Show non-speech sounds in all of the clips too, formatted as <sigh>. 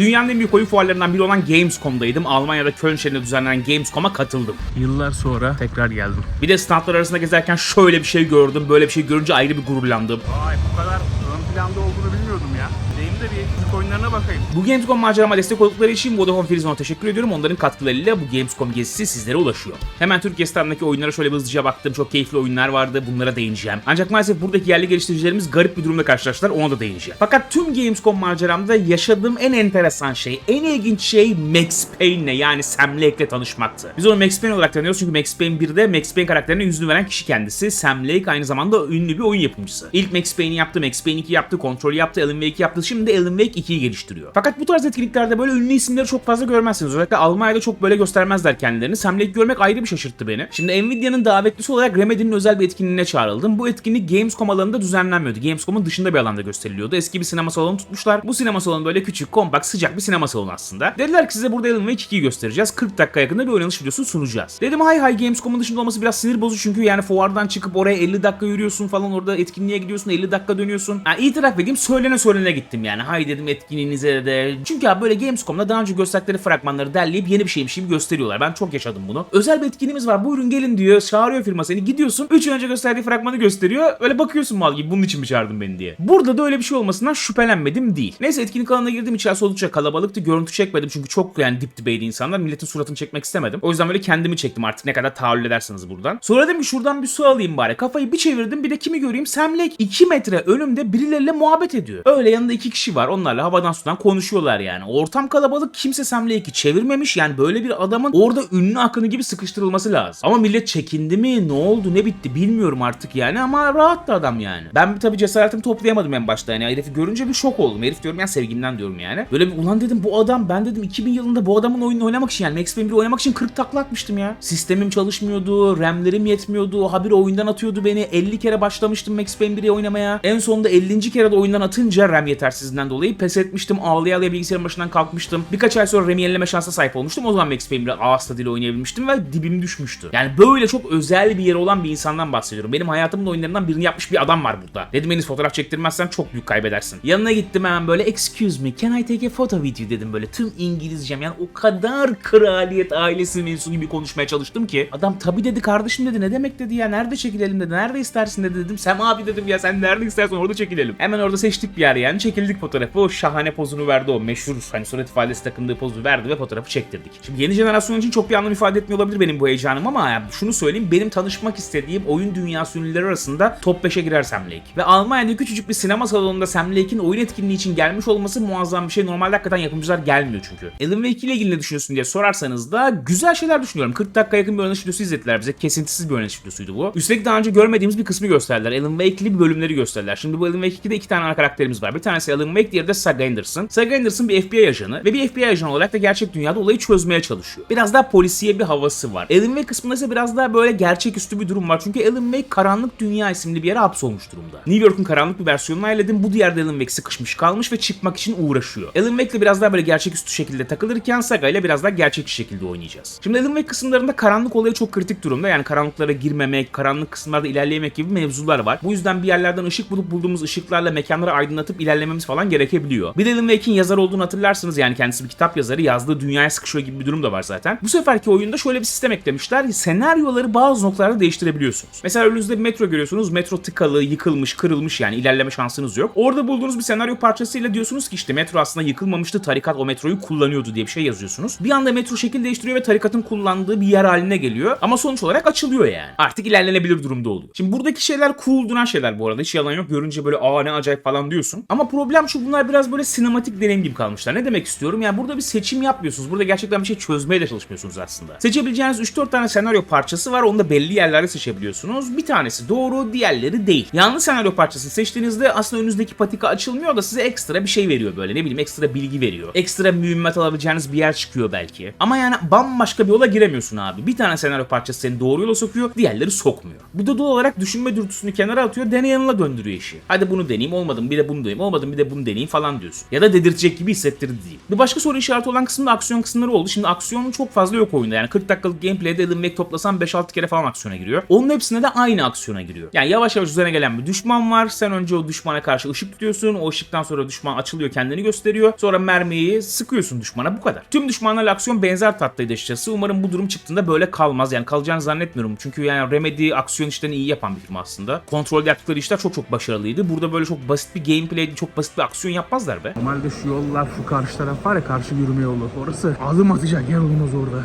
Dünyanın en büyük oyun fuarlarından biri olan Gamescom'daydım. Almanya'da Köln şehrinde düzenlenen Gamescom'a katıldım. Yıllar sonra tekrar geldim. Bir de standlar arasında gezerken şöyle bir şey gördüm. Böyle bir şey görünce ayrı bir gururlandım. Vay bu kadar ön planda olduğunu bilmiyordum ya. Gideyim de bir etkinlik oyunlarına bakayım. Bu Gamescom macerama destek oldukları için Vodafone Frizone'a teşekkür ediyorum. Onların katkılarıyla bu Gamescom gezisi sizlere ulaşıyor. Hemen Türkiye standındaki oyunlara şöyle hızlıca baktım. Çok keyifli oyunlar vardı. Bunlara değineceğim. Ancak maalesef buradaki yerli geliştiricilerimiz garip bir durumla karşılaştılar. Ona da değineceğim. Fakat tüm Gamescom maceramda yaşadığım en enteresan şey, en ilginç şey Max Payne'le yani Sam Lake'le tanışmaktı. Biz onu Max Payne olarak tanıyoruz çünkü Max Payne 1'de Max Payne karakterine yüzünü veren kişi kendisi. Sam Lake aynı zamanda ünlü bir oyun yapımcısı. İlk Max Payne'i yaptı, Max Payne 2 yaptı, Control yaptı, Alan Wake yaptı. Şimdi Alan Wake 2'yi geliştiriyor. Fakat bu tarz etkinliklerde böyle ünlü isimleri çok fazla görmezsiniz. Özellikle Almanya'da çok böyle göstermezler kendilerini. Sam Lake görmek ayrı bir şaşırttı beni. Şimdi Nvidia'nın davetlisi olarak Remedy'nin özel bir etkinliğine çağrıldım. Bu etkinlik Gamescom alanında düzenlenmiyordu. Gamescom'un dışında bir alanda gösteriliyordu. Eski bir sinema salonu tutmuşlar. Bu sinema salonu böyle küçük, kompakt, sıcak bir sinema salonu aslında. Dediler ki size burada Alan Wake 2'yi göstereceğiz. 40 dakika yakında bir oynanış videosu sunacağız. Dedim hay hay Gamescom'un dışında olması biraz sinir bozucu çünkü yani fuardan çıkıp oraya 50 dakika yürüyorsun falan orada etkinliğe gidiyorsun 50 dakika dönüyorsun. Ha, itiraf edeyim söylene söylene gittim yani. Hay dedim etkinliğinize de. Çünkü abi böyle Gamescom'da daha önce gösterdikleri fragmanları derleyip yeni bir şeymiş gibi gösteriyorlar. Ben çok yaşadım bunu. Özel bir etkinliğimiz var buyurun gelin diyor. Çağırıyor firma seni. Gidiyorsun 3 gün önce gösterdiği fragmanı gösteriyor. Öyle bakıyorsun mal gibi bunun için mi çağırdın beni diye. Burada da öyle bir şey olmasından şüphelenmedim değil. Neyse etkinlik alanına girdim içerisi oldukça kalabalıktı. Görüntü çekmedim çünkü çok yani dip dibeydi insanlar. Milletin suratını çekmek istemedim. O yüzden böyle kendimi çektim artık ne kadar tahammül ederseniz buradan. Sonra dedim ki şuradan bir su alayım bari. Kafayı bir çevirdim bir de kimi göreyim? Sam Lake 2 metre önümde birileriyle muhabbet ediyor. Öyle yanında iki kişi var. Onlarla havadan sudan konuşuyorlar yani. Ortam kalabalık. Kimse Sam Lake'i çevirmemiş. Yani böyle bir adamın orada ünlü akını gibi sıkıştırılması lazım. Ama millet çekindi mi? Ne oldu? Ne bitti? Bilmiyorum artık yani ama rahattı adam yani. Ben tabii cesaretimi toplayamadım en başta yani. Herifi görünce bir şok oldum. Herif diyorum yani sevgimden diyorum yani. Böyle bir ulan dedim bu adam ben dedim 2000 yılında bu adamın oyununu oynamak için yani Max Payne 1 oynamak için 40 takla atmıştım ya. Sistemim çalışmıyordu, RAM'lerim yetmiyordu, habire oyundan atıyordu beni. 50 kere başlamıştım Max Payne 1'i oynamaya. En sonunda 50. kere de oyundan atınca RAM yetersizliğinden dolayı pes etmiştim. Ağlaya ağlaya bilgisayarın başından kalkmıştım. Birkaç ay sonra RAM'i yenileme şansına sahip olmuştum. O zaman Max Payne 1'i ağız oynayabilmiştim ve dibim düşmüştü. Yani böyle çok özel bir yeri olan bir insandan bahsediyorum. Benim hayatımın oyunlarından birini yapmış bir adam var burada. Dedim henüz fotoğraf çektirmezsen çok büyük kaybedersin. Yanına gittim hemen böyle excuse me can I take a photo with you dedim böyle tüm İngilizcem yani o kadar kraliyet ailesi mensubu gibi konuşmaya çalıştım ki adam tabi dedi kardeşim dedi ne demek dedi ya nerede çekilelim dedi nerede istersin dedi dedim Sem abi dedim ya sen nerede istersen orada çekilelim. Hemen orada seçtik bir yer yani çekildik fotoğrafı o şahane pozunu verdi o meşhur hani surat ifadesi takındığı pozu verdi ve fotoğrafı çektirdik. Şimdi yeni jenerasyon için çok bir anlam ifade etmiyor olabilir benim bu heyecanım ama yani şunu söyleyeyim benim tanışmak istediğim oyun dünyası ünlüleri arasında top 5'e girer Sam Lake. Ve Almanya'da küçücük bir sinema salonunda Sam Lake'in oyun etkinliği için gelmiş olması muazzam bir şey. Normalde hakikaten yapımcılar gelmiyor çünkü. Alan Wake ile ilgili ne düşünüyorsun diye sorarsanız da güzel şeyler düşünüyorum. 40 dakika yakın bir oynanış videosu izlettiler bize. Kesintisiz bir oynanış videosuydu bu. Üstelik daha önce görmediğimiz bir kısmı gösterdiler. Alan Wake'li bölümleri gösterdiler. Şimdi bu Alan Wake 2'de iki tane ana karakterimiz var. Bir tanesi Alan Wake, diğeri de Saga Anderson. Saga Anderson bir FBI ajanı ve bir FBI ajanı olarak da gerçek dünyada olayı çözmeye çalışıyor. Biraz daha polisiye bir havası var. Alan Wake kısmında ise biraz daha böyle gerçeküstü bir durum var. Çünkü Alan Wake karanlık dünya isimli bir yere hapsolmuş durumda. New York'un karanlık bir versiyonunu ayarladım. Bu diğerde Alan Wake sıkışmış kalmış ve çıkmak için uğraşıyor. Alan Wake ile biraz daha böyle gerçeküstü şekilde takılırken Saga ile biraz daha gerçekçi şekilde oynayacağız. Şimdi Alan Wake kısımlarında karanlık olayı çok kritik durumda. Yani karanlıklara girmemek, karanlık kısımlarda ilerleyemek gibi mevzular var. Bu yüzden bir yerlerden ışık bulup bulduğumuz ışıklarla mekanları aydınlatıp ilerlememiz falan gerekebiliyor. Bir de Alan Wake'in yazar olduğunu hatırlarsınız. Yani kendisi bir kitap yazarı. Yazdığı dünyaya sıkışıyor gibi bir durum da var zaten. Bu seferki oyunda şöyle bir sistem eklemişler. Senaryoları bazı noktalarda değiştirebiliyorsunuz. Mesela önünüzde bir metro görüyorsunuz. Metro tıkalı, yıkılmış, kırılmış yani ilerleme şansınız yok. Orada bulduğunuz bir senaryo parçasıyla diyorsunuz ki işte metro aslında yıkılmamıştı. Tarikat o metroyu kullanıyordu diye bir şey yazıyorsunuz. Bir anda metro şekil değiştiriyor ve tarikatın kullandığı bir yer haline geliyor. Ama sonuç olarak açılıyor yani. Artık ilerlenebilir durumda oluyor. Şimdi buradaki şeyler cool duran şeyler bu arada. Hiç yalan yok. Görünce böyle aa ne acayip falan diyorsun. Ama problem şu bunlar biraz böyle sinematik deneyim gibi kalmışlar. Ne demek istiyorum? Yani burada bir seçim yapmıyorsunuz. Burada gerçekten bir şey çözmeye de çalışmıyorsunuz aslında. Seçebileceğiniz 3-4 tane senaryo parçası var. Onu da belli yerlerde seçebiliyorsunuz. Bir tanesi doğru, diğerleri değil. Yanlış senaryo parçasını seçtiğinizde aslında önünüzdeki patika açılmıyor da size ekstra bir şey veriyor böyle. Ne bileyim ekstra bilgi veriyor. Ekstra mühimmat alabileceğiniz bir yer çıkıyor belki. Ama yani bambaşka bir yola giremiyorsun abi. Bir tane senaryo parçası seni doğru yola sokuyor, diğerleri sokmuyor. Bu da doğal olarak düşünme dürtüsünü kenara atıyor, deney yanına döndürüyor işi. Hadi bunu deneyeyim, olmadı mı bir de bunu deneyeyim, olmadı mı bir de bunu deneyeyim falan diyorsun. Ya da dedirtecek gibi hissettirdi diyeyim. Bir başka soru işareti olan kısım da aksiyon kısımları oldu. Şimdi aksiyon çok fazla yok oyunda. Yani 40 dakikalık gameplay'de Alan Wake toplasan 5-6 kere falan aksiyona giriyor. Onun hepsinde de aynı aksiyona giriyor. Yani yavaş yavaş üzerine gelen bir düşman var. Sen önce o düşmana karşı ışık tutuyorsun. O ışıktan sonra düşman açılıyor kendini gösteriyor. Sonra mermiyi sıkıyorsun düşmana bu kadar. Tüm düşmanlarla aksiyon benzer tatlıydı açıkçası. Umarım bu durum çıktığında böyle kalmaz. Yani kalacağını zannetmiyorum. Çünkü yani Remedy aksiyon işlerini iyi yapan bir firma aslında. Kontrolde yaptıkları işler çok çok başarılıydı. Burada böyle çok basit bir gameplay, çok basit bir aksiyon yapmazlar be. Normalde şu yollar şu karşı taraf var ya karşı yürüme yolu. Orası adım atacak yer olmaz orada.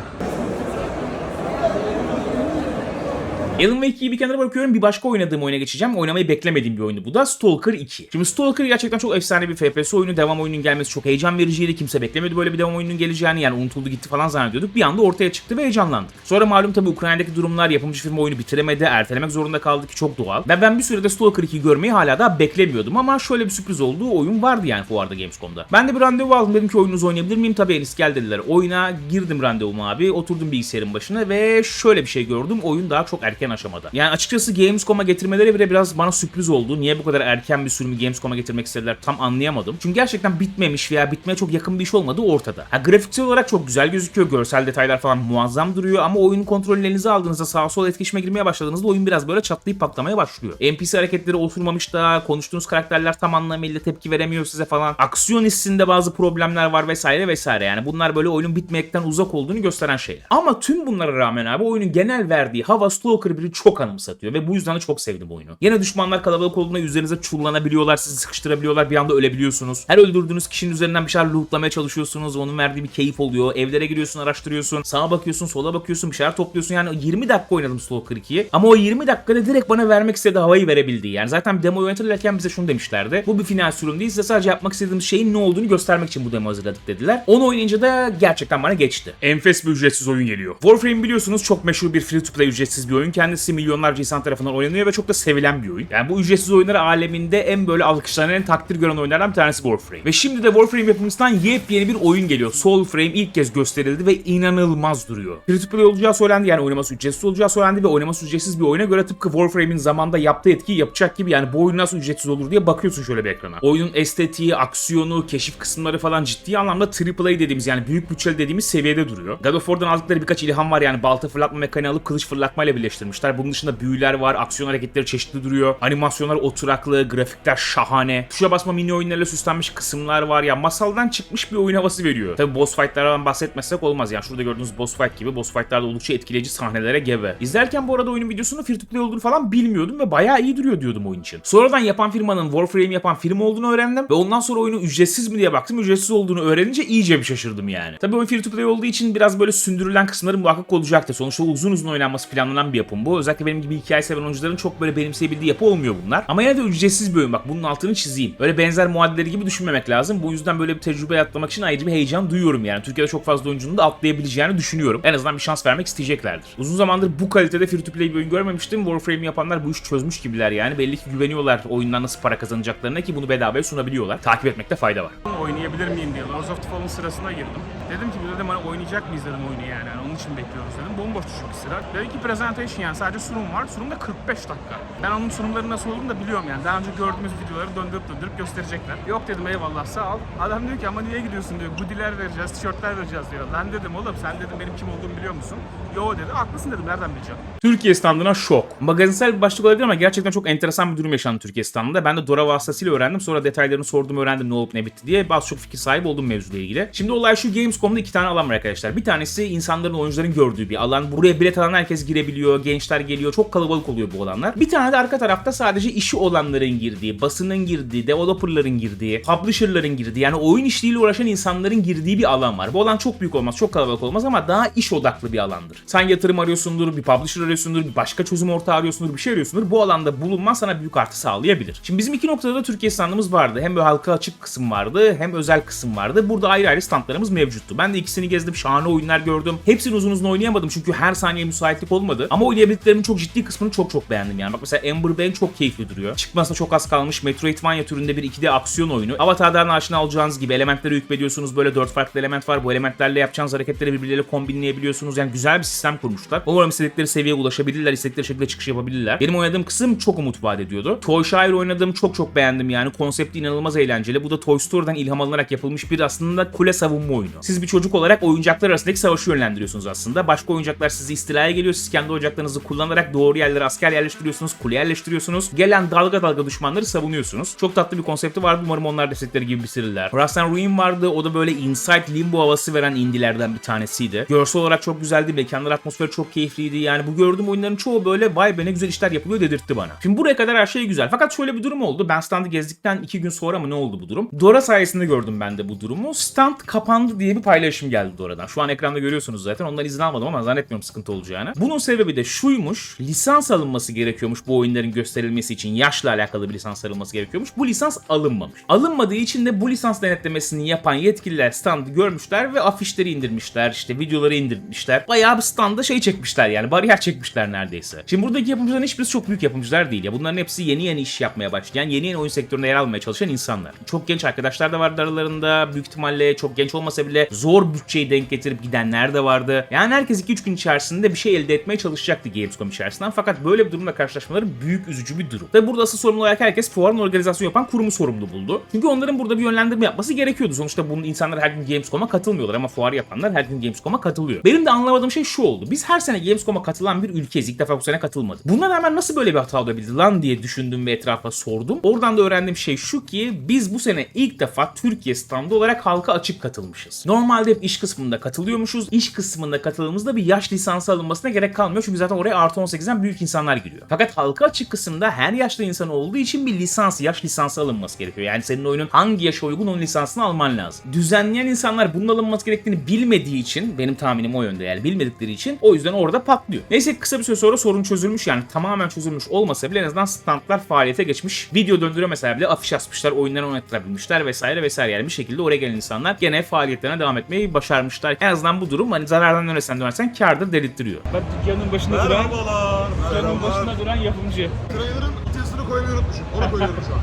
Alan Wake 2'yi bir kenara bırakıyorum. Bir başka oynadığım oyuna geçeceğim. Oynamayı beklemediğim bir oyunu bu da Stalker 2. Şimdi Stalker gerçekten çok efsane bir FPS oyunu. Devam oyunun gelmesi çok heyecan vericiydi. Kimse beklemedi böyle bir devam oyunun geleceğini. Yani unutuldu gitti falan zannediyorduk. Bir anda ortaya çıktı ve heyecanlandık. Sonra malum tabii Ukrayna'daki durumlar yapımcı firma oyunu bitiremedi. Ertelemek zorunda kaldı ki çok doğal. Ve ben bir sürede Stalker 2'yi görmeyi hala daha beklemiyordum. Ama şöyle bir sürpriz oldu. Oyun vardı yani fuarda Gamescom'da. Ben de bir randevu aldım. Dedim ki oyununuzu oynayabilir miyim? Tabii Enis gel dediler. Oyuna girdim randevuma abi. Oturdum bilgisayarın başına ve şöyle bir şey gördüm. Oyun daha çok erken aşamada. Yani açıkçası Gamescom'a getirmeleri bile biraz bana sürpriz oldu. Niye bu kadar erken bir sürümü Gamescom'a getirmek istediler tam anlayamadım. Çünkü gerçekten bitmemiş veya bitmeye çok yakın bir iş olmadığı ortada. Ha, grafiksel olarak çok güzel gözüküyor. Görsel detaylar falan muazzam duruyor ama oyunun kontrolünü elinize aldığınızda sağa sola etkileşime girmeye başladığınızda oyun biraz böyle çatlayıp patlamaya başlıyor. NPC hareketleri oturmamış da konuştuğunuz karakterler tam anlamıyla tepki veremiyor size falan. Aksiyon hissinde bazı problemler var vesaire vesaire. Yani bunlar böyle oyunun bitmekten uzak olduğunu gösteren şeyler. Ama tüm bunlara rağmen abi oyunun genel verdiği hava Stalker 1'i çok anımsatıyor ve bu yüzden de çok sevdim oyunu. Yine düşmanlar kalabalık olduğunda üzerinize çullanabiliyorlar, sizi sıkıştırabiliyorlar, bir anda ölebiliyorsunuz. Her öldürdüğünüz kişinin üzerinden bir şeyler lootlamaya çalışıyorsunuz, onun verdiği bir keyif oluyor. Evlere giriyorsun, araştırıyorsun, sağa bakıyorsun, sola bakıyorsun, bir şeyler topluyorsun. Yani 20 dakika oynadım Stalker 2'yi. Ama o 20 dakikada direkt bana vermek istediği havayı verebildi. Yani zaten demo yönetirlerken bize şunu demişlerdi. Bu bir final sürüm değil, size sadece yapmak istediğimiz şeyin ne olduğunu göstermek için bu demo hazırladık dediler. Onu oynayınca da gerçekten bana geçti. Enfes bir ücretsiz oyun geliyor. Warframe biliyorsunuz çok meşhur bir free to play ücretsiz bir oyun. Kendisi milyonlarca insan tarafından oynanıyor ve çok da sevilen bir oyun. Yani bu ücretsiz oyunlar aleminde en böyle alkışlanan, en takdir gören oyunlardan bir tanesi Warframe. Ve şimdi de Warframe yapımcısından yepyeni bir oyun geliyor. Soulframe ilk kez gösterildi ve inanılmaz duruyor. Free to olacağı söylendi yani oynaması ücretsiz olacağı söylendi ve oynaması ücretsiz bir oyuna göre tıpkı Warframe'in zamanda yaptığı etkiyi yapacak gibi yani bu oyun nasıl ücretsiz olur diye bakıyorsun şöyle bir ekrana. Oyunun estetiği, aksiyonu, keşif kısımları falan ciddi anlamda AAA dediğimiz yani büyük bütçeli dediğimiz seviyede duruyor. God of War'dan aldıkları birkaç ilham var yani balta fırlatma mekaniği alıp kılıç fırlatmayla birleştirmişler. Bunun dışında büyüler var, aksiyon hareketleri çeşitli duruyor. Animasyonlar oturaklı, grafikler şahane. Tuşa basma mini oyunlarıyla süslenmiş kısımlar var ya masaldan çıkmış bir oyun havası veriyor. Tabi boss fight'lardan bahsetmezsek olmaz yani şurada gördüğünüz boss fight gibi boss fight'larda oldukça etkileyici sahnelere gebe. İzlerken bu arada oyunun videosunu free to play olduğunu falan bilmiyordum ve bayağı iyi duruyor diyordum oyun için. Sonradan yapan firmanın Warframe yapan firma olduğunu öğrendim ve ondan sonra oyunu ücretsiz mi diye baktım. Ücretsiz olduğunu öğrenince iyice bir şaşırdım yani. Tabi oyun free to play olduğu için biraz böyle sündürülen kısımları muhakkak olacaktır. Sonuçta uzun uzun oynanması planlanan bir yapım bu. Özellikle benim gibi hikaye seven oyuncuların çok böyle benimseyebildiği yapı olmuyor bunlar. Ama yine de ücretsiz bir oyun bak bunun altını çizeyim. Öyle benzer muadilleri gibi düşünmemek lazım. Bu yüzden böyle bir tecrübe atlamak için ayrıca bir heyecan duyuyorum yani. Türkiye'de çok fazla oyuncunun da atlayabileceğini düşünüyorum. En azından bir şans vermek isteyeceklerdir. Uzun zamandır bu kalitede free to play bir oyun görmemiştim. Warframe yapanlar bu işi çözmüş gibiler yani. Belli ki güveniyorlar oyundan nasıl para kazanacaklarına ki bunu bedavaya sunabiliyorlar. Takip etmekte fayda var. Oynayabilir miyim diye Lords of the Fallen sırasına girdim. Dedim ki dedim hani oynayacak mıyız dedim oyunu yani. yani onun için bekliyoruz dedim. Bomboştu çünkü sıra. Dedi ki presentation yani sadece sunum var. Sunum da 45 dakika. Ben onun sunumları nasıl olduğunu da biliyorum yani. Daha önce gördüğümüz videoları döndürüp döndürüp gösterecekler. Yok dedim eyvallah sağ ol. Adam diyor ki ama niye gidiyorsun diyor. Goodie'ler vereceğiz, tişörtler vereceğiz diyor. Lan dedim oğlum sen dedim benim kim olduğumu biliyor musun? Yo dedi. Haklısın dedim nereden bileceğim. Türkiye standına şok. Magazinsel bir başlık olabilir ama gerçekten çok enteresan bir durum yaşandı Türkiye standında. Ben de Dora vasıtasıyla öğrendim. Sonra detaylarını sordum öğrendim ne olup ne bitti diye. Bazı çok fikir sahibi oldum mevzuyla ilgili. Şimdi olay şu Gamescom'da iki tane alan var arkadaşlar. Bir tanesi insanların, oyuncuların gördüğü bir alan. Buraya bilet alan herkes girebiliyor. Gençler geliyor. Çok kalabalık oluyor bu alanlar. Bir tane de arka tarafta sadece işi olanların girdiği, basının girdiği, developerların girdiği, publisher'ların girdiği yani oyun işliğiyle uğraşan insanların girdiği bir alan var. Bu alan çok büyük olmaz, çok kalabalık olmaz ama daha iş odaklı bir alandır. Sen yatırım arıyorsundur, bir publisher arıyorsundur, bir başka çözüm ortağı arıyorsundur, bir şey arıyorsundur. Bu alanda bulunman sana büyük artı sağlayabilir. Şimdi bizim iki noktada da Türkiye standımız vardı. Hem halka açık kısım vardı, hem özel kısım vardı. Burada ayrı ayrı standlarımız mevcuttu. Ben de ikisini gezdim, şahane oyunlar gördüm. Hepsini uzun uzun oynayamadım çünkü her saniye müsaitlik olmadı. Ama oynayabildiklerinin çok ciddi kısmını çok çok beğendim yani. Bak mesela Amber Bane çok keyifli duruyor. Çıkmasına çok az kalmış Metroidvania türünde bir 2D aksiyon oyunu. Avatar'dan aşina olacağınız gibi elementleri hükmediyorsunuz. Böyle 4 farklı element var. Bu elementlerle yapacağınız hareketleri birbirleriyle kombinleyebiliyorsunuz. Yani güzel bir sistem kurmuşlar. Umarım istedikleri seviyeye ulaşabilirler. istedikleri şekilde çıkış yapabilirler. Benim oynadığım kısım çok umut vaat ediyordu. Toy Shire oynadığım çok çok beğendim yani. Konsepti inanılmaz eğlenceli. Bu da Toy Story'den ilham alınarak yapılmış bir aslında kule savunma oyunu. Siz bir çocuk olarak oyuncaklar arasındaki savaşı yönlendiriyorsunuz aslında. Başka oyuncaklar sizi istilaya geliyor. Siz kendi oyuncaklarınızı kullanarak doğru yerlere asker yerleştiriyorsunuz. Kule yerleştiriyorsunuz. Gelen dalga dalga düşmanları savunuyorsunuz. Çok tatlı bir konsepti vardı. Umarım onlar destekleri gibi bitirirler. Rust and Ruin vardı. O da böyle Inside Limbo havası veren indilerden bir tanesiydi. Görsel olarak çok güzeldi. Mekanlar atmosferi çok keyifliydi. Yani bu gördüğüm oyunların çoğu böyle vay be ne güzel işler yapılıyor dedirtti bana. Şimdi buraya kadar her şey güzel. Fakat şöyle bir durum oldu. Ben standı gezdikten iki gün sonra mı ne oldu bu durum? Dora sayesinde gördüm ben de bu durumu. Stand kapandı diye bir paylaşım geldi Dora'dan. Şu an ekranda görüyorsunuz zaten. Ondan izin almadım ama zannetmiyorum sıkıntı olacağını. Bunun sebebi de şuymuş. Lisans alınması gerekiyormuş bu oyunların gösterilmesi için. Yaşla alakalı bir lisans alınması gerekiyormuş. Bu lisans alınmamış. Alınmadığı için de bu lisans denetlemesini yapan yetkililer standı görmüşler ve afişleri indirmişler. işte videoları indirmişler. Bayağı bir standa şey çekmişler yani. Bariyer çekmişler neredeyse. Şimdi buradaki yapımcıların hiçbirisi çok büyük yapımcılar değil ya. Bunların hepsi yeni yeni iş yapmaya başlayan, yeni yeni oyun sektöründe yer almaya çalışan insanlar. Çok genç arkadaşlar da vardı aralarında. Büyük ihtimalle çok genç olmasa bile zor bütçeyi denk getirip gidenler de vardı. Yani herkes 2-3 gün içerisinde bir şey elde etmeye çalışacaktı Gamescom içerisinden. Fakat böyle bir durumla karşılaşmaları büyük üzücü bir durum. Ve burada asıl sorumlu olarak herkes fuarın organizasyon yapan kurumu sorumlu buldu. Çünkü onların burada bir yönlendirme yapması gerekiyordu. Sonuçta bunun insanlar her gün Gamescom'a katılmıyorlar ama fuar yapanlar her gün Gamescom'a katılıyor. Benim de anlamadığım şey şu oldu. Biz her sene Gamescom'a katılan bir ülkeyiz. İlk defa bu sene katılmadık. Buna rağmen nasıl böyle bir hata olabildi lan diye düşündüm ve etrafa sordum. Oradan da öğrendiğim şey şu ki biz bu sene ilk defa Türkiye standı olarak halka açık katılmışız. Normalde hep iş kısmında katılıyormuşuz. İş kısmında katıldığımızda bir yaş lisansı alınmasına gerek kalmıyor. Çünkü zaten oraya artı 18'den büyük insanlar giriyor. Fakat halka açık kısımda her yaşta insan olduğu için bir lisans, yaş lisansı alınması gerekiyor. Yani senin oyunun hangi yaşa uygun onun lisansını alman lazım. Düzenleyen insanlar bunun alınması gerektiğini bilmediği için benim tahminim o yönde yani bilmedikleri için o yüzden orada patlıyor. Neyse kısa bir süre sonra sorun çözülmüş yani tamamen çözülmüş olmasa bile en azından standlar faaliyete geçmiş. Video döndüre mesela bile afiş asmışlar, oyunları oynatırabilmişler vesaire vesaire yani bir şekilde oraya gelen insanlar gene faaliyetlerine devam etmeyi başarmışlar. En azından bu durum hani zarardan dönersen dönersen kârdır dedirttiriyor. Bak dükkanın başında Merhabalar. Merhabalar. duran yapımcı. Trailer'ın vitesini koymayı unutmuşum. Onu koyuyorum şu an.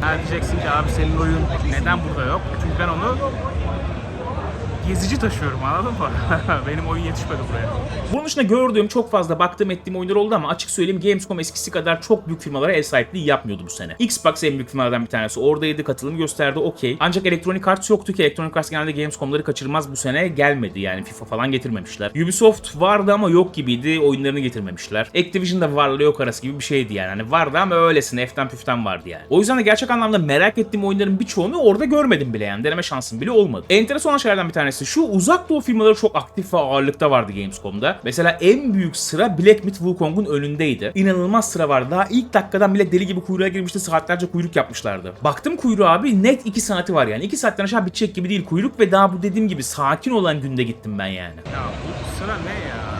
Ha diyeceksin ki abi senin oyun neden burada yok? Çünkü ben onu gezici taşıyorum anladın mı? <laughs> Benim oyun yetişmedi buraya. Bunun dışında gördüğüm çok fazla baktığım ettiğim oyunlar oldu ama açık söyleyeyim Gamescom eskisi kadar çok büyük firmalara ev sahipliği yapmıyordu bu sene. Xbox en büyük firmalardan bir tanesi. Oradaydı katılım gösterdi okey. Ancak Electronic Arts yoktu ki Electronic Arts genelde Gamescom'ları kaçırmaz bu sene gelmedi yani FIFA falan getirmemişler. Ubisoft vardı ama yok gibiydi oyunlarını getirmemişler. Activision da varla yok arası gibi bir şeydi yani. Hani vardı ama öylesine eften püften vardı yani. O yüzden de gerçek anlamda merak ettiğim oyunların birçoğunu orada görmedim bile yani. Deneme şansım bile olmadı. Enteresan olan şeylerden bir tanesi şu uzak doğu firmaları çok aktif ve ağırlıkta vardı Gamescom'da. Mesela en büyük sıra Black Myth Wukong'un önündeydi. İnanılmaz sıra vardı. Daha ilk dakikadan bile deli gibi kuyruğa girmişti. Saatlerce kuyruk yapmışlardı. Baktım kuyruğa abi net 2 saati var yani. 2 saatten aşağı bitecek gibi değil kuyruk ve daha bu dediğim gibi sakin olan günde gittim ben yani. Ya bu sıra ne ya?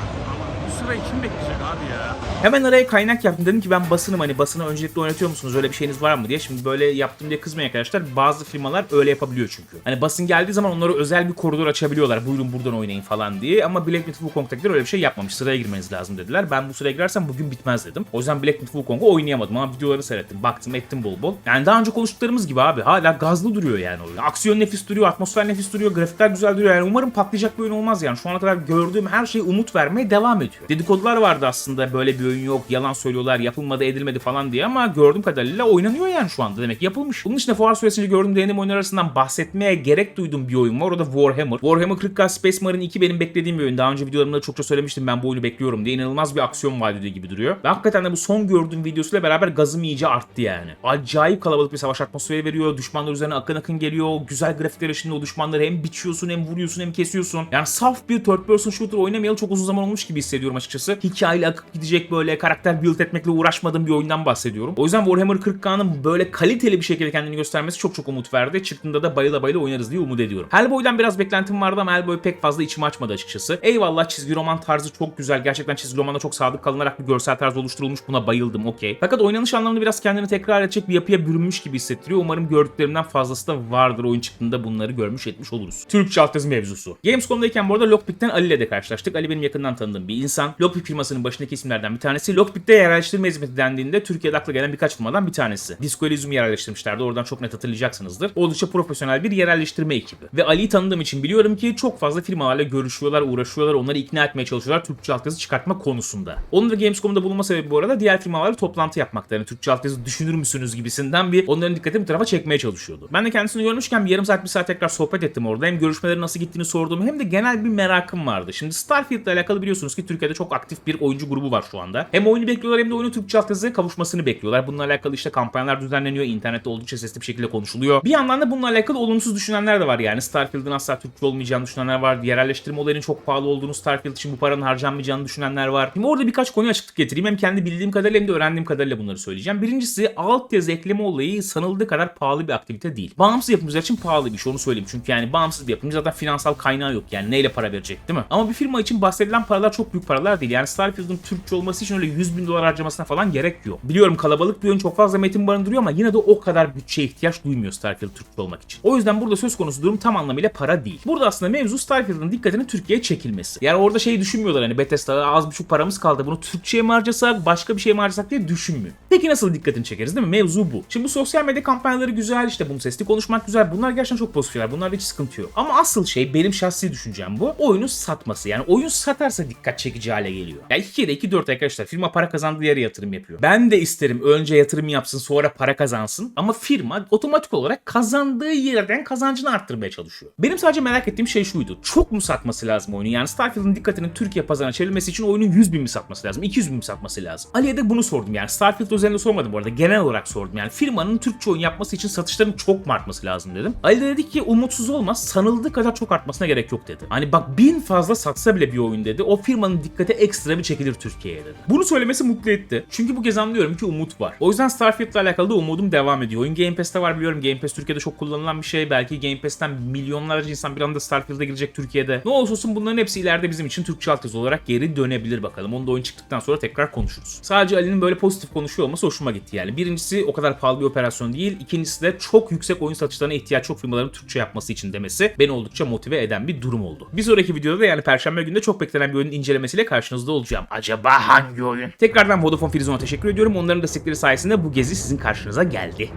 Sırayı kim bekleyecek abi ya? Hemen araya kaynak yaptım. Dedim ki ben basınım hani basını öncelikle oynatıyor musunuz? Öyle bir şeyiniz var mı diye. Şimdi böyle yaptım diye kızmayın arkadaşlar. Bazı firmalar öyle yapabiliyor çünkü. Hani basın geldiği zaman onlara özel bir koridor açabiliyorlar. Buyurun buradan oynayın falan diye. Ama Black Myth Wukong'dakiler öyle bir şey yapmamış. Sıraya girmeniz lazım dediler. Ben bu sıraya girersem bugün bitmez dedim. O yüzden Black Myth Wukong'u oynayamadım ama videoları seyrettim. Baktım ettim bol bol. Yani daha önce konuştuklarımız gibi abi. Hala gazlı duruyor yani oyun. Aksiyon nefis duruyor, atmosfer nefis duruyor, grafikler güzel duruyor. Yani umarım patlayacak bir oyun olmaz yani. Şu ana kadar gördüğüm her şey umut vermeye devam ediyor. Dedikodular vardı aslında böyle bir oyun yok, yalan söylüyorlar, yapılmadı, edilmedi falan diye ama gördüğüm kadarıyla oynanıyor yani şu anda. Demek yapılmış. Bunun dışında fuar süresince gördüğüm deneyim oyunlar arasından bahsetmeye gerek duyduğum bir oyun var. O da Warhammer. Warhammer 40k Space Marine 2 benim beklediğim bir oyun. Daha önce videolarımda çokça söylemiştim ben bu oyunu bekliyorum diye. İnanılmaz bir aksiyon vaat ediyor gibi duruyor. Ve hakikaten de bu son gördüğüm videosuyla beraber gazım iyice arttı yani. Acayip kalabalık bir savaş atmosferi veriyor. Düşmanlar üzerine akın akın geliyor. Güzel grafikler içinde o düşmanları hem biçiyorsun hem vuruyorsun hem kesiyorsun. Yani saf bir third person shooter oynamayalı çok uzun zaman olmuş gibi hissediyorum açıkçası. Hikayeyle akıp gidecek böyle karakter build etmekle uğraşmadığım bir oyundan bahsediyorum. O yüzden Warhammer 40K'nın böyle kaliteli bir şekilde kendini göstermesi çok çok umut verdi. Çıktığında da bayıla bayıla oynarız diye umut ediyorum. Hellboy'dan biraz beklentim vardı ama Hellboy pek fazla içimi açmadı açıkçası. Eyvallah çizgi roman tarzı çok güzel. Gerçekten çizgi romana çok sadık kalınarak bir görsel tarz oluşturulmuş. Buna bayıldım okey. Fakat oynanış anlamında biraz kendini tekrar edecek bir yapıya bürünmüş gibi hissettiriyor. Umarım gördüklerimden fazlası da vardır. Oyun çıktığında bunları görmüş etmiş oluruz. Türkçe altyazı mevzusu. Gamescom'dayken bu arada Lockpick'ten Ali ile de karşılaştık. Ali benim yakından tanıdığım bir insan. Lockbit firmasının başındaki isimlerden bir tanesi. Lockbit'te yerleştirme hizmeti dendiğinde Türkiye'de akla gelen birkaç firmadan bir tanesi. Disco Elysium'u yerleştirmişlerdi. Oradan çok net hatırlayacaksınızdır. Oldukça profesyonel bir yerleştirme ekibi. Ve Ali'yi tanıdığım için biliyorum ki çok fazla firmalarla görüşüyorlar, uğraşıyorlar, onları ikna etmeye çalışıyorlar Türkçe altyazı çıkartma konusunda. Onun da Gamescom'da bulunma sebebi bu arada diğer firmalarla toplantı yapmakta. Yani Türkçe altyazı düşünür müsünüz gibisinden bir onların dikkatini bu tarafa çekmeye çalışıyordu. Ben de kendisini görmüşken bir yarım saat bir saat tekrar sohbet ettim orada. Hem görüşmelerin nasıl gittiğini sorduğum hem de genel bir merakım vardı. Şimdi Starfield ile alakalı biliyorsunuz ki Türkiye'de çok aktif bir oyuncu grubu var şu anda. Hem oyunu bekliyorlar hem de oyunun Türkçe altyazıya kavuşmasını bekliyorlar. Bununla alakalı işte kampanyalar düzenleniyor. internette oldukça sesli bir şekilde konuşuluyor. Bir yandan da bununla alakalı olumsuz düşünenler de var yani. Starfield'ın asla Türkçe olmayacağını düşünenler var. Yerelleştirme olayının çok pahalı olduğunu, Starfield için bu paranın harcanmayacağını düşünenler var. Şimdi orada birkaç konuya açıklık getireyim. Hem kendi bildiğim kadarıyla hem de öğrendiğim kadarıyla bunları söyleyeceğim. Birincisi altyazı ekleme olayı sanıldığı kadar pahalı bir aktivite değil. Bağımsız yapımcılar için pahalı bir şey onu söyleyeyim. Çünkü yani bağımsız bir yapımcı zaten finansal kaynağı yok yani neyle para verecek değil mi? Ama bir firma için bahsedilen paralar çok büyük paralar değil. Yani Starfield'ın Türkçe olması için öyle 100 bin dolar harcamasına falan gerek yok. Biliyorum kalabalık bir oyun çok fazla metin barındırıyor ama yine de o kadar bütçeye ihtiyaç duymuyor Starfield Türkçe olmak için. O yüzden burada söz konusu durum tam anlamıyla para değil. Burada aslında mevzu Starfield'ın dikkatinin Türkiye'ye çekilmesi. Yani orada şey düşünmüyorlar hani Bethesda'da az buçuk paramız kaldı bunu Türkçe'ye mi harcasak başka bir şeye mi harcasak diye düşünmüyor. Peki nasıl dikkatini çekeriz değil mi? Mevzu bu. Şimdi bu sosyal medya kampanyaları güzel işte bunu sesli konuşmak güzel. Bunlar gerçekten çok pozitif şeyler. Bunlarda hiç sıkıntı yok. Ama asıl şey benim şahsi düşüncem bu. Oyunu satması. Yani oyun satarsa dikkat çekici hale geliyor. Ya 2 kere 2 4 arkadaşlar firma para kazandığı yere yatırım yapıyor. Ben de isterim önce yatırım yapsın sonra para kazansın. Ama firma otomatik olarak kazandığı yerden kazancını arttırmaya çalışıyor. Benim sadece merak ettiğim şey şuydu. Çok mu satması lazım oyunu? Yani Starfield'ın dikkatinin Türkiye pazarına çevrilmesi için oyunun 100 bin mi satması lazım? 200 bin mi satması lazım? Ali'ye de bunu sordum yani. Starfield özelinde sormadım bu arada. Genel olarak sordum yani. Firmanın Türkçe oyun yapması için satışların çok mu artması lazım dedim. Ali de dedi ki umutsuz olmaz. Sanıldığı kadar çok artmasına gerek yok dedi. Hani bak bin fazla satsa bile bir oyun dedi. O firmanın dikkati ekstra bir çekilir Türkiye'ye dedi. Bunu söylemesi mutlu etti. Çünkü bu kez anlıyorum ki umut var. O yüzden Starfield'la alakalı da umudum devam ediyor. Oyun Game Pass'te var biliyorum. Game Pass Türkiye'de çok kullanılan bir şey. Belki Game Pass'ten milyonlarca insan bir anda Starfield'a girecek Türkiye'de. Ne olursa olsun bunların hepsi ileride bizim için Türkçe altyazı olarak geri dönebilir bakalım. Onu da oyun çıktıktan sonra tekrar konuşuruz. Sadece Ali'nin böyle pozitif konuşuyor olması hoşuma gitti yani. Birincisi o kadar pahalı bir operasyon değil. İkincisi de çok yüksek oyun satışlarına ihtiyaç çok firmaların Türkçe yapması için demesi beni oldukça motive eden bir durum oldu. Bir sonraki videoda da yani Perşembe günde çok beklenen bir oyunun incelemesiyle karşınızda olacağım. Acaba hangi oyun? Tekrardan Vodafone Frizon'a teşekkür ediyorum. Onların destekleri sayesinde bu gezi sizin karşınıza geldi.